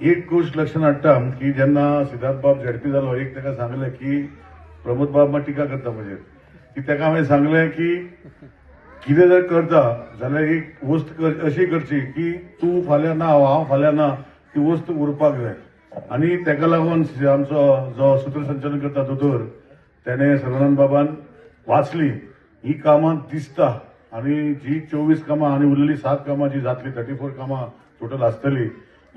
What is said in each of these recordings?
एक गोष्ट लक्षात हाडटा की जेन्ना सिद्धार्थ बाब झडपी जालो हो, एक ताका सांगलें की प्रमोद बाब मात टिका करता म्हणजे. की ताका हांवें सांगलें की कितें जर करता जाल्यार एक वस्त कर- अशी करची की तूं फाल्यां ना हांव फाल्यां ना ती वस्त उरपाक जाय. आनी ताका लागून आमचो जो सूत्रसंचालन करता दोतोर त्याने सदानंद बाबान वाचली. ही कामां दिसता. आणि जी चोवीस कामां आनी उरलेली सात कामां जी जातली थर्टी फोर कामां टोटल आसतली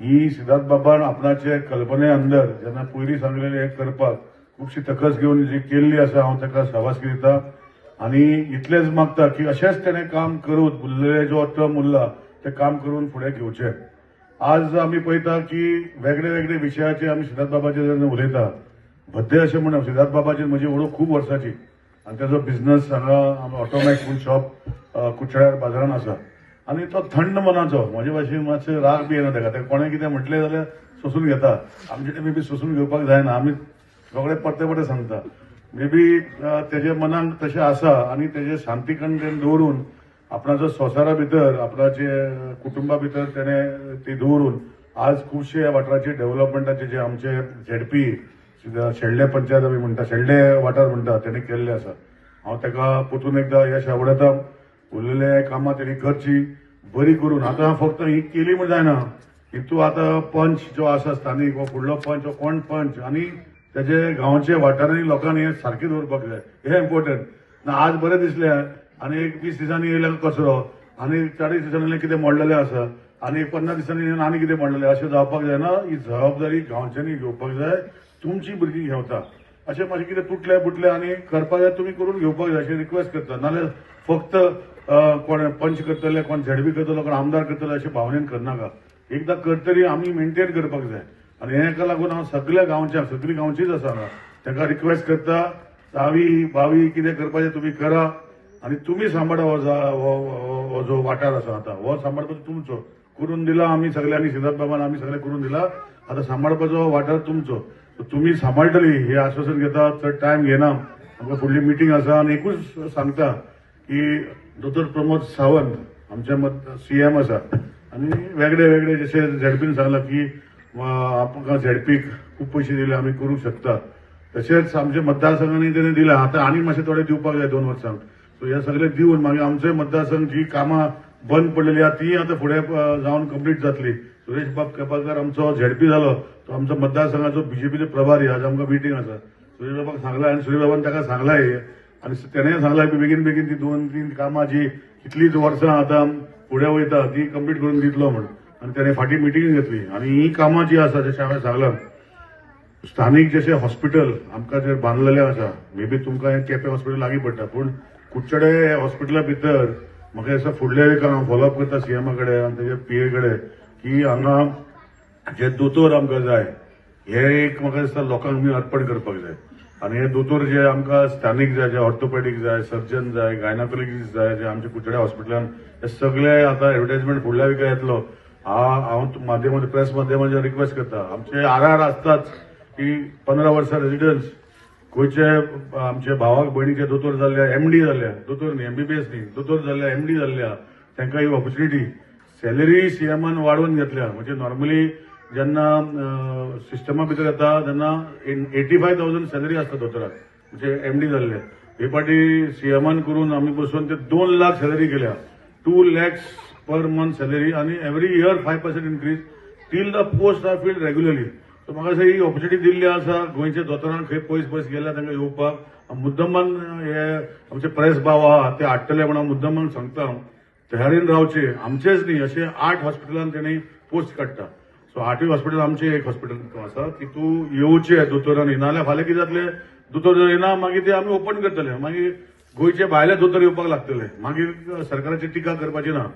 ही सिद्धार्थ बाबान आपणाचे कल्पने अंदर जेन्ना पयलीं सांगलेलें हें करपाक खुबशी तकस घेवन जी केल्ली आसा हांव ताका शाबासकी दिता आनी इतलेंच मागता की अशेंच तेणें काम करून उरलेले जो टर्म उरला तें काम करून फुडें घेवचें आज आमी पळयता की वेगळे वेगळे विशयाचेर आमी सिद्धार्थ बाबाचेर जेन्ना उलयता भद्दे अशें म्हणप सिद्धार्थ बाबाचेर म्हजी ओळख खूब वर्साची आनी ताजो बिझनस हांगा ऑटोमॅक्स म्हूण शॉप कुट्याळ्यार बाजारान आसा आनी तो थंड मनाचो म्हजे भाशेन मातशें राग बी येना ताका. तेका कोणें कितें म्हटलें जाल्यार सोसून घेता. आमचे कडेन मे बी सोसून घेवपाक जायना. आमी सगळे परते परते सांगता. मे बी तेजे मनान तशें आसा आनी तेजे शांतीकण तेणें दवरून आपणाचो संवसारा भितर आपणाचे कुटुंबा भितर तेणें ती दवरून आज खुबशे वाठाराचे डेव्हलपमेंटाचे जे आमचे झेडपी शेल्डे पंचायत आमी म्हणटा शेल्डे वाठार म्हणटा तेणें केल्ले आसा. हांव ताका परतून एकदां यश आवडटा उरलेल्या कामां तेणी करची बरी करून. आतां फक्त ही केली म्हण जायना हितू आतां पंच जो आसा स्थानिक वा फुडलो पंच हो कोण पंच आनी तेजे गांवचे वाठारांनी लोकांनी हें सारकें दवरपाक जाय हें इम्पॉर्टंट ना आज बरें दिसलें आनी एक वीस दिसांनी येयल्यार कचरो आनी चाळीस दिसांनी कितें मोडलेलें आसा आनी एक पन्नास दिसांनी येवन आनी कितें मोडलेलें अशें जावपाक जायना ही जबाबदारी गांवच्यांनी घेवपाक जाय तुमची भुरगीं घेवता अशें मातशें कितें तुटले बुटले आनी करपाक जाय तुमी करून घेवपाक जाय अशें रिक्वेस्ट करता नाल्यार फक्त कोण पंच करतले कोण झेडबी करतलो कोण आमदार करतले अशें भावनेन करनाका एकदां करतरी आमी मेंटेन करपाक जाय. आनी हेका लागून हांव सगळ्या गांवच्या सगळीं गांवचीच आसा हांगा तांकां रिक्वेस्ट करता सावी बावी कितें करपाचें तुमी करा. आनी तुमी सांबाळा हो जा- हो हो- जो वाठार आसा आतां. हो सांबाळपाचो तुमचो. करून दिला आमी सगळ्यांनी सिद्धार्थ बाबान आमी सगळे करून दिला. आतां सांबाळपाचो वाठार तुमचो. तुम्ही तुमी सांबाळटली हे आश्वासन घेता चड टायम घेना आमकां फुडली मिटींग आसा आनी एकूच सांगता की दोतोर प्रमोद सावंत आमच्या मत सीएम आसा आनी वेगळे वेगळे जशे झेडपीन सांगला की आमकां झेडपीक खूब पयशे दिले आमी करूंक शकता. तशेंच आमच्या मतदारसंघांनी तेणें दिला. आतां आनी मातशें थोडे दिवपाक जाय दोन वर्सांक सो हे सगळे दिवन मागीर आमचे मतदारसंघ जी कामां बंद पडलेली आहा. ती आतां फुडें जावन कंप्लीट जातली. सुरेश बाब केपाकर आमचो झेडपी जालो तो आमचो मतदारसंघाचो बीजेपीचो प्रभारी आज आमकां मिटींग आसा सुरेश बाबाक सांगला आनी सुरेश बाबान ताका सांगला आनी तेणें सांगला की बेगीन बेगीन ती दोन तीन कामां जी कितलीच वर्सां आतां फुडें वयता ती कंप्लीट करून दितलो म्हण आनी तेणें फाटीं मिटींग घेतली. आनी ही कामां जी आसा जशें हांवें सांगलां. स्थानीक जशें हॉस्पिटल आमकां जे बांदलेलें आसा मे बी तुमकां हें केपें हॉस्पिटल लागीं पडटा पूण कुडचडे हॉस्पिटला भितर म्हाका दिसता फुडल्या विकान हांव फॉलोअप करता सीएमा कडेन आनी तेजे पीए कडेन की हांगा जे दोतोर आमकां जाय हे एक म्हाका दिसता लोकांक आमी अर्पण करपाक जाय. आनी हे दोतोर जे आमकां स्थानीक जाय जे ऑर्थोपेडीक जाय सर्जन जाय गायनाकोलॉजिस्ट जाय जे आमच्या कुडचड्या हॉस्पिटलान हे सगळे आतां एडवर्टायजमेंट फुडल्या विका येतलो. हांव तु- माध्यमांत प्रेस माध्यमांचे रिक्वेस्ट करता आमचे आर आर आसताच की पंदरा वर्सां रेजिडन्स गोंयचे आमचे भावाक भयणीचे दोतोर जाल्ल्या एमडी जाल्ल्या. दोतोर न्ही एमबीबीएस न्ही. दोतोर जाल्ल्या एमडी जाल्ल्या. तांकां ही ऑपॉर्च्युनिटी सॅलरी सीएमान वाडोवन घेतल्या. म्हणजे नॉर्मली जेन्ना सिस्टमा भितर येता तेन्ना एटी फाय थावजंड सॅलरी आसता दोतोराक. म्हणजे एम डी जाल्ले हे फाटी सीएमान करून आमी बसून ते दोन लाख सॅलरी केल्या. Two lakhs per month salary आनी every year five percent increase till the post or field regularly so म्हाका ही ऑपॉर्च्युनिटी दिल्ली आसा गोंयच्या दोतोरांक खंय पयस पयस गेल्या तांकां येवपाक मुद्दमान हे आमचे प्रेस भाव आहा ते हाडटले म्हणून मुद्दमान सांगता. हांव तयारीन रावचे आमचेच न्ही असे आठ हॉस्पिटलान तेणी पोस्ट काडटा सो आठूय हॉस्पिटल आमचे एक हॉस्पिटल आसा तितू येवचे दोतोरांनी नाल्यार फाल्यां कितें जातलें. दोतोर जर येना मागीर ते आमी ओपन करतले. मागीर गोंयचे भायले दोतोर येवपाक लागतले. मागीर सरकाराची टिका करपाची ना.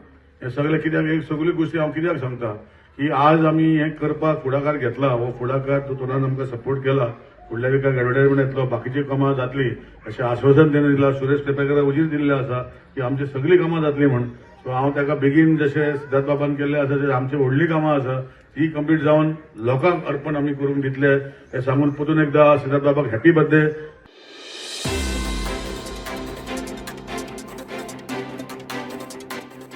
हे सगळे कित्याक सगळ्यो गोश्टी हांव कित्याक सांगता? की आज आमी हें करपाक फुडाकार घेतला. हो फुडाकार दोतोरान आमकां सपोर्ट केला. फुडल्या विकाक एडवर्टायजमेंट येतलो बाकीची कामां जातली. अशें आश्वासन तेणें दिलां सुरेश पेपेकराक उजीर दिल्लें आसा की आमची सगळीं कामां जातली म्हण. सो हांव ताका बेगीन जशें सिद्धार्थ बाबान केल्लें आसा तशें आमची व्हडलीं कामां आसा ती कंप्लीट जावन लोकांक अर्पण आमी करून दितले. हें सांगून परतून एकदां सिद्धार्थ बाबाक हॅपी बर्थडे